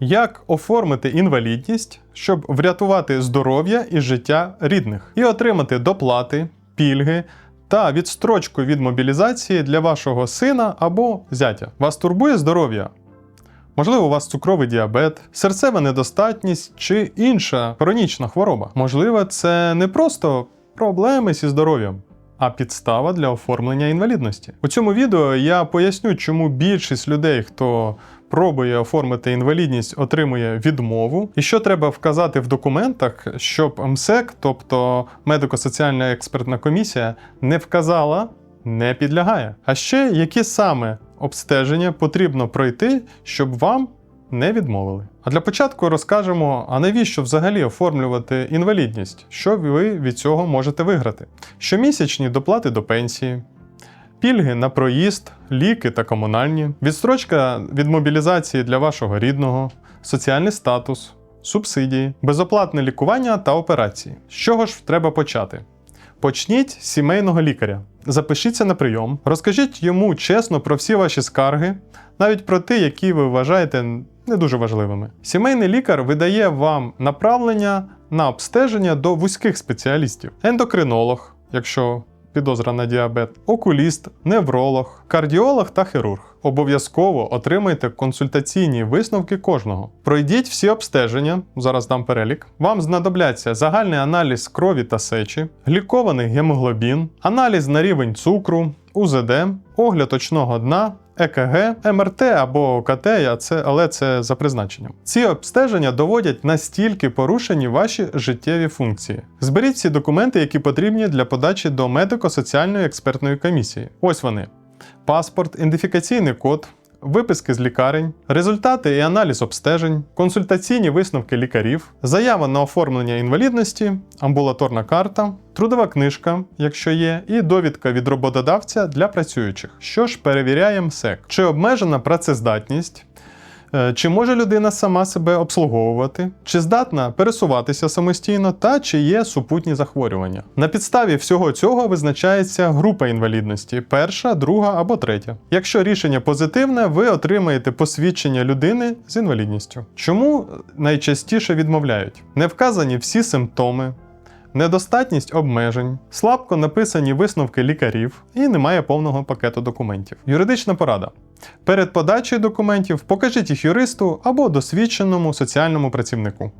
Як оформити інвалідність, щоб врятувати здоров'я і життя рідних, і отримати доплати, пільги та відстрочку від мобілізації для вашого сина або зятя? Вас турбує здоров'я? Можливо, у вас цукровий діабет, серцева недостатність чи інша хронічна хвороба. Можливо, це не просто проблеми зі здоров'ям, а підстава для оформлення інвалідності. У цьому відео я поясню, чому більшість людей, хто пробує оформити інвалідність, отримує відмову, і що треба вказати в документах, щоб МСЕК, тобто медико-соціальна експертна комісія, не вказала. Не підлягає. А ще які саме обстеження потрібно пройти, щоб вам не відмовили. А для початку розкажемо, а навіщо взагалі оформлювати інвалідність, що ви від цього можете виграти. Щомісячні доплати до пенсії, пільги на проїзд, ліки та комунальні, відстрочка від мобілізації для вашого рідного, соціальний статус, субсидії, безоплатне лікування та операції. З чого ж треба почати? Почніть з сімейного лікаря. Запишіться на прийом, розкажіть йому чесно про всі ваші скарги, навіть про ті, які ви вважаєте не дуже важливими. Сімейний лікар видає вам направлення на обстеження до вузьких спеціалістів: ендокринолог, якщо підозра на діабет, окуліст, невролог, кардіолог та хірург. Обов'язково отримайте консультаційні висновки кожного. Пройдіть всі обстеження, зараз дам перелік. Вам знадобляться загальний аналіз крові та сечі, глікований гемоглобін, аналіз на рівень цукру, УЗД, огляд очного дна. ЕКГ, МРТ або КТ, але це за призначенням. Ці обстеження доводять настільки порушені ваші життєві функції. Зберіть всі документи, які потрібні для подачі до медико-соціальної експертної комісії. Ось вони: паспорт, ідентифікаційний код. Виписки з лікарень, результати і аналіз обстежень, консультаційні висновки лікарів, заява на оформлення інвалідності, амбулаторна карта, трудова книжка, якщо є, і довідка від роботодавця для працюючих. Що ж перевіряє МСЕК? Чи обмежена працездатність? Е, Чи може людина сама себе обслуговувати, чи здатна пересуватися самостійно, та чи є супутні захворювання? На підставі всього цього визначається група інвалідності: перша, друга або третя. Якщо рішення позитивне, ви отримаєте посвідчення людини з інвалідністю. Чому найчастіше відмовляють? Не вказані всі симптоми. Недостатність обмежень, слабко написані висновки лікарів і немає повного пакету документів. Юридична порада. Перед подачею документів покажіть їх юристу або досвідченому соціальному працівнику.